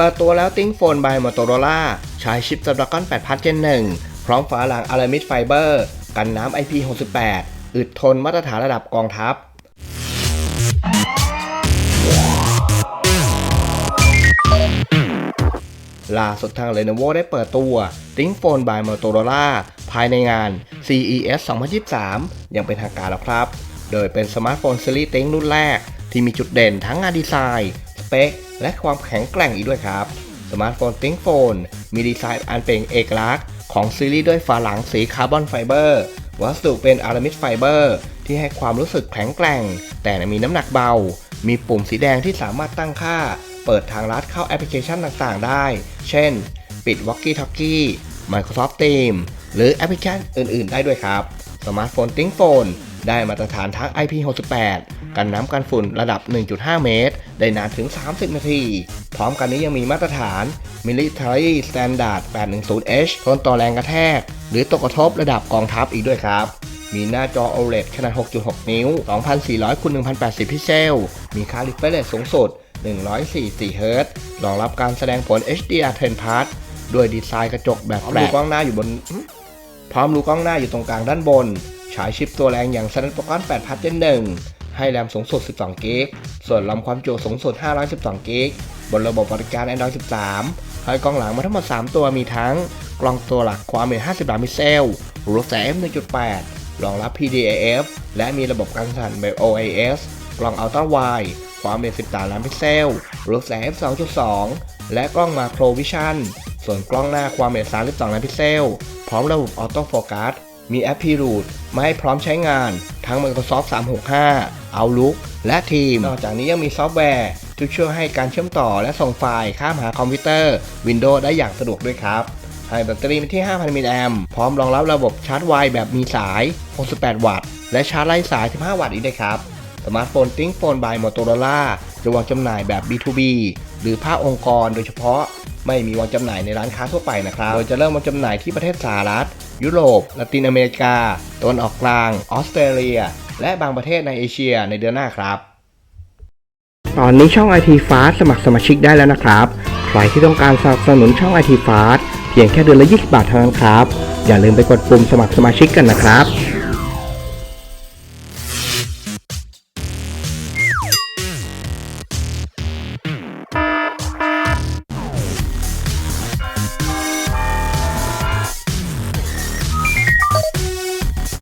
ปิดตัวแล้วติ้งโฟน by Motorola ใช้ชิป Snapdragon 8 Plus Gen 1 พร้อมฝาหลัง Aramid Fiber กันน้ำ IP68 อึดทนมาตรฐานระดับกองทัพ ล่าสุดทาง Lenovo ได้เปิดตัว Think Phone by Motorola ภายในงาน CES 2023 อย่างเป็นทางการแล้วครับ โดยเป็นสมาร์ทโฟนซีรีส์ Think รุ่นแรกที่มีจุดเด่นทั้งงานดีไซน์ เปค และความแข็งแกร่งอีกด้วยครับ สมาร์ทโฟน Think Phone มีดีไซน์อันเป็นเอกลักษณ์ของซีรีส์ด้วยฝาหลังสีคาร์บอนไฟเบอร์วัสดุเป็นอารามิดไฟเบอร์ที่ให้ความรู้สึกแข็งแกร่ง แต่มีน้ำหนักเบา มีปุ่มสีแดงที่สามารถตั้งค่า เปิดทางลัดเข้าแอปพลิเคชันต่างๆ ได้ เช่น ปิด Walkie Talkie Microsoft Teams หรือแอปพลิเคชันอื่น ๆ ได้ด้วยครับ สมาร์ทโฟน Think Phone ได้มาตรฐานทั้ง IP68 กันน้ำกันฝุ่นระดับ 1.5 เมตร ได้นานถึง 30 นาที พร้อมกันนี้ยังมีมาตรฐาน Military Standard 810H ทนต่อแรงกระแทก หรือตกกระทบระดับกองทัพอีกด้วยครับ มีหน้าจอ OLED ขนาด 6.6 นิ้ว 2400คูณ1080 พิกเซล มีค่า refresh rate สูงสุด 144 เฮิรตซ์รองรับการแสดงผล HDR10 Plus ด้วยดีไซน์กระจกแบบแปลกกล้องหน้าอยู่บน พร้อมรูกล้องหน้าอยู่ตรงกลางด้านบน ฉายชิปตัวแรงอย่าง Snapdragon 8 Plus Gen 1 ให้แรมสูงสุด 12 g b ส่วนลำความจุสูงสุด 512 g b บนระบบบริการ Android 13 ให้กล้องหลังมาทั้งหมด 3 ตัวมีทั้ง กล้องตัวหลักความเป็น50ล้านพิเซลรูปแสง1.8 รองรับ PDAF และมีระบบการสั่นแบบ OIS กล้องอัลตร้าไวด์ความเป็น13ล้านพิกเซลรูปแสง f2.2 และกล้องมาโครวิชั่น ส่วนกล้องหน้าความเป็น32ล้านพิกเซล พร้อมระบบออโต้โฟกัส มีแอป p r o o t มาให้พร้อมใช้งานทั้ง Microsoft 365 Outlook และ Teams นอกจากนี้ยังมีซอฟต์แวร์ที่ช่วยให้การเชื่อมต่อและส่งไฟล์ข้ามหาคอมพิวเตอร์ Windows ได้อย่างสะดวกด้วยครับให้แบตเตอรี่มาที่ 5,000 มิลลิแอมพร้อมรองรับระบบชาร์จไวแบบมีสาย 68 วัตต์ และชาร์จไร้สาย 15 วัตต์อีกด้วยครับ สมาร์ทโฟน Think Phone by Motorola จะวางจำหน่ายแบบ B2B หรือภาคองค์กรโดยเฉพาะ ไม่มีวางจำหน่ายในร้านค้าทั่วไปนะครับโดยจะเริ่มวางจำหน่ายที่ประเทศสหรัฐ ยุโรปละตินอเมริกาตะวันออกกลาง ออสเตรเลีย และบางประเทศในเอเชียในเดือนหน้าครับ ตอนนี้ช่อง IT Fast สมัครสมาชิกได้แล้วนะครับ ใครที่ต้องการสนับสนุนช่อง IT Fast เพียงแค่เดือนละ 20 บาทเท่านั้นครับ อย่าลืมไปกดปุ่มสมัครสมาชิกกันนะครับ